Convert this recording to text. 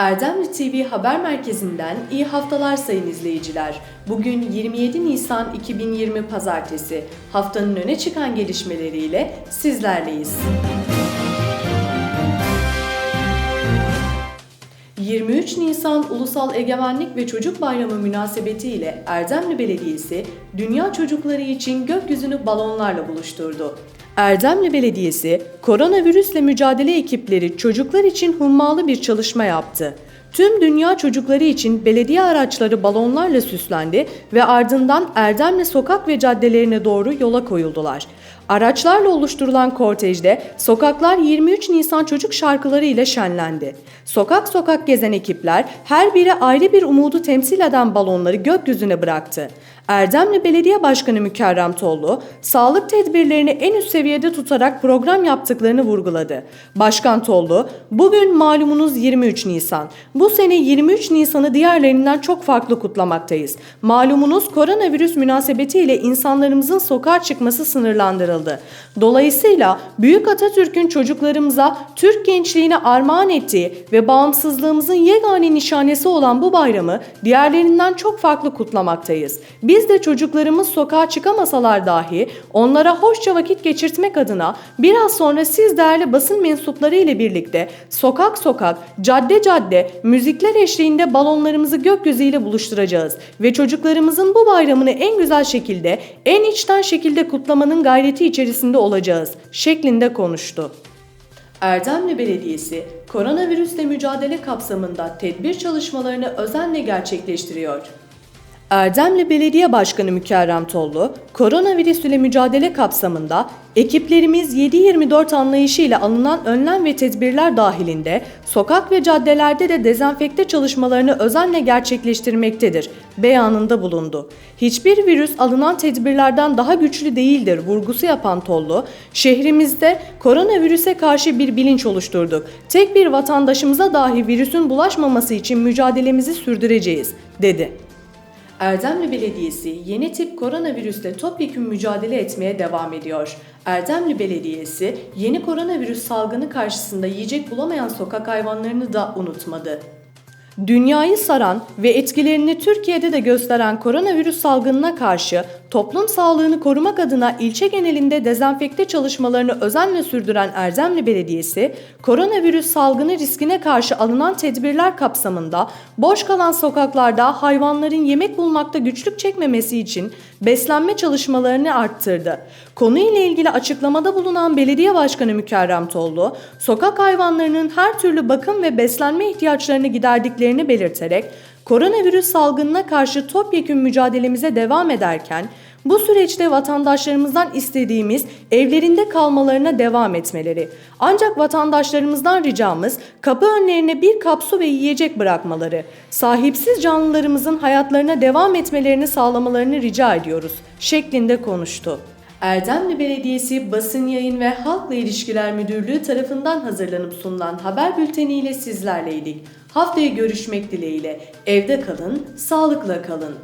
Erdemli TV Haber Merkezi'nden iyi haftalar sayın izleyiciler. Bugün 27 Nisan 2020 Pazartesi. Haftanın öne çıkan gelişmeleriyle sizlerleyiz. 23 Nisan Ulusal Egemenlik ve Çocuk Bayramı münasebetiyle Erdemli Belediyesi dünya çocukları için gökyüzünü balonlarla buluşturdu. Erdemli Belediyesi, koronavirüsle mücadele ekipleri çocuklar için hummalı bir çalışma yaptı. Tüm dünya çocukları için belediye araçları balonlarla süslendi ve ardından Erdemli sokak ve caddelerine doğru yola koyuldular. Araçlarla oluşturulan kortejde sokaklar 23 Nisan çocuk şarkıları ile şenlendi. Sokak sokak gezen ekipler her biri ayrı bir umudu temsil eden balonları gökyüzüne bıraktı. Erdemli Belediye Başkanı Mükerrem Tollu, sağlık tedbirlerini en üst seviyede tutarak program yaptıklarını vurguladı. Başkan Tollu, bugün malumunuz 23 Nisan. Bu sene 23 Nisan'ı diğerlerinden çok farklı kutlamaktayız. Malumunuz koronavirüs münasebetiyle insanlarımızın sokağa çıkması sınırlandırıldı. Dolayısıyla Büyük Atatürk'ün çocuklarımıza Türk gençliğine armağan ettiği ve bağımsızlığımızın yegane nişanesi olan bu bayramı diğerlerinden çok farklı kutlamaktayız. Biz de çocuklarımız sokağa çıkamasalar dahi onlara hoşça vakit geçirtmek adına biraz sonra siz değerli basın mensupları ile birlikte sokak sokak, cadde cadde, müzikler eşliğinde balonlarımızı gökyüzüyle buluşturacağız ve çocuklarımızın bu bayramını en güzel şekilde, en içten şekilde kutlamanın gayreti içerisinde olacağız şeklinde konuştu. Erdemli Belediyesi, koronavirüsle mücadele kapsamında tedbir çalışmalarını özenle gerçekleştiriyor. Erdemli Belediye Başkanı Mükerrem Tollu, koronavirüs ile mücadele kapsamında ekiplerimiz 7-24 anlayışıyla alınan önlem ve tedbirler dahilinde sokak ve caddelerde de dezenfekte çalışmalarını özenle gerçekleştirmektedir beyanında bulundu. Hiçbir virüs alınan tedbirlerden daha güçlü değildir vurgusu yapan Tollu, şehrimizde koronavirüse karşı bir bilinç oluşturduk. Tek bir vatandaşımıza dahi virüsün bulaşmaması için mücadelemizi sürdüreceğiz, dedi. Erdemli Belediyesi yeni tip koronavirüsle topyekün mücadele etmeye devam ediyor. Erdemli Belediyesi yeni koronavirüs salgını karşısında yiyecek bulamayan sokak hayvanlarını da unutmadı. Dünyayı saran ve etkilerini Türkiye'de de gösteren koronavirüs salgınına karşı toplum sağlığını korumak adına ilçe genelinde dezenfekte çalışmalarını özenle sürdüren Erdemli Belediyesi, koronavirüs salgını riskine karşı alınan tedbirler kapsamında boş kalan sokaklarda hayvanların yemek bulmakta güçlük çekmemesi için beslenme çalışmalarını arttırdı. Konuyla ilgili açıklamada bulunan Belediye Başkanı Mükerrem Tollu, sokak hayvanlarının her türlü bakım ve beslenme ihtiyaçlarını giderdiklerini belirterek, koronavirüs salgınına karşı topyekün mücadelemize devam ederken, bu süreçte vatandaşlarımızdan istediğimiz evlerinde kalmalarına devam etmeleri. Ancak vatandaşlarımızdan ricamız kapı önlerine bir kap su ve yiyecek bırakmaları. Sahipsiz canlılarımızın hayatlarına devam etmelerini sağlamalarını rica ediyoruz şeklinde konuştu. Erdemli Belediyesi Basın Yayın ve Halkla İlişkiler Müdürlüğü tarafından hazırlanıp sunulan haber bülteniyle sizlerleydik. Haftaya görüşmek dileğiyle. Evde kalın, sağlıkla kalın.